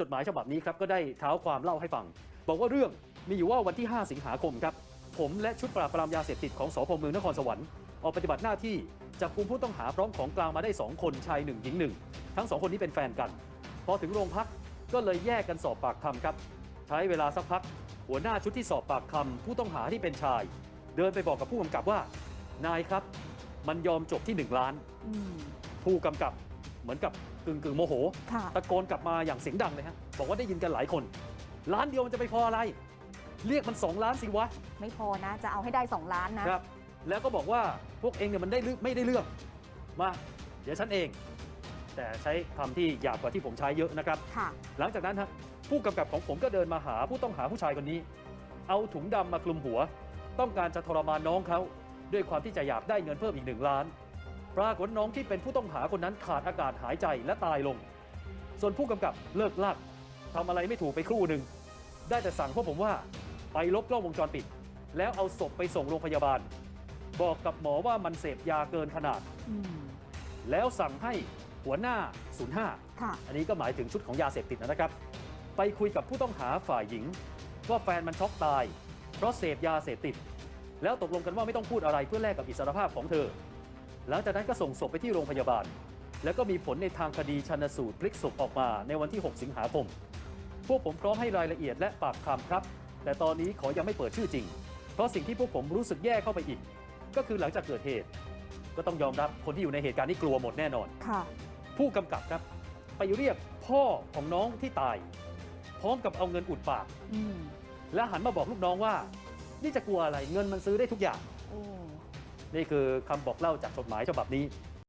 จดหมายฉบับนี้ครับก็ได้เท้าความเล่าให้ฟัง บอกว่าเรื่องมีอยู่ว่าวันที่ 5 สิงหาคมครับ ผมและชุดปราบปรามยาเสพติดของสพเมืองนครสวรรค์ออกปฏิบัติหน้าที่จับกุมผู้ต้องหาพร้อมของกลางมาได้ 2 คนชายหนึ่งหญิงหนึ่งทั้งสองคนนี้เป็นแฟนกัน พอถึงโรงพักก็เลยแยกกันสอบปากคำครับ ใช้เวลาสักพัก หัวหน้าชุดที่สอบปากคำผู้ต้องหาที่เป็นชาย เดินไปบอกกับผู้กำกับว่า นายครับ มันยอมจบที่ 1 ล้านอืมผู้กำกับ เหมือนกับกึ่งกึ่งๆโมโห ค่ะ ตะโกนกลับมาอย่างเสียงดังเลยฮะ บอกว่าได้ยินกันหลายคนล้านเดียวมันจะไปพออะไร เรียกมัน 2 ล้านสิวะ ไม่พอนะ จะเอาให้ได้ 2 ล้านนะ ครับ แล้วก็บอกว่าพวกเองเนี่ยมันได้เรื่องไม่ได้เรื่อง มา เดี๋ยวฉันเอง แต่ใช้คำที่หยาบกว่าที่ผมใช้เยอะนะครับ ค่ะ หลังจากนั้นฮะผู้กำกับของผมก็เดินมาหาผู้ต้องหาผู้ชายคนนี้ เอาถุงดำมาคลุมหัว ต้องการจะทรมานน้องเขา ด้วยความที่จะอยากได้เงินเพิ่มอีกหนึ่งล้าน ปรากฏน้องที่เป็นผู้ต้องหาคนนั้นขาดอากาศหายใจและตายลง ส่วนผู้กำกับเลิกลากทำอะไรไม่ถูกไปครู่หนึ่ง ได้แต่สั่งพวกผมว่า ไปลบกล้องวงจรปิด แล้วเอาศพไปส่งโรงพยาบาล บอกกับหมอว่ามันเสพยาเกินขนาดอืมแล้วสั่งให้หัวหน้า 05ค่ะอันนี้ก็หมายถึงชุดของยาเสพติดนะครับ ไปคุยกับผู้ต้องหาฝ่ายหญิง ว่าแฟนมันช็อกตาย เพราะเสพยาเสพติด แล้วตกลงกันว่าไม่ต้องพูดอะไรเพื่อแลกกับอิสรภาพของเธอ หลังจากนั้นก็ส่งศพไปที่โรงพยาบาล แล้วก็มีผลในทางคดีชันสูตรพลิกศพออกมาในวันที่ 6 สิงหาคม พวกผมพร้อมให้รายละเอียดและปากคำครับ แต่ตอนนี้ขอยังไม่เปิดชื่อจริง เพราะสิ่งที่พวกผมรู้สึกแย่เข้าไปอีก ก็คือหลังจากเกิดเหตุ ก็ต้องยอมรับคนที่อยู่ในเหตุการณ์นี้กลัวหมดแน่นอน ค่ะ ผู้กำกับครับ ไปเรียกพ่อของน้องที่ตาย พร้อมกับเอาเงินอุดปาก อืม และหันมาบอกลูกน้องว่า นี่จะกลัวอะไรเงินมันซื้อได้ทุกอย่างโอ้ นี่คือคำบอกเล่าจากจดหมายฉบับนี้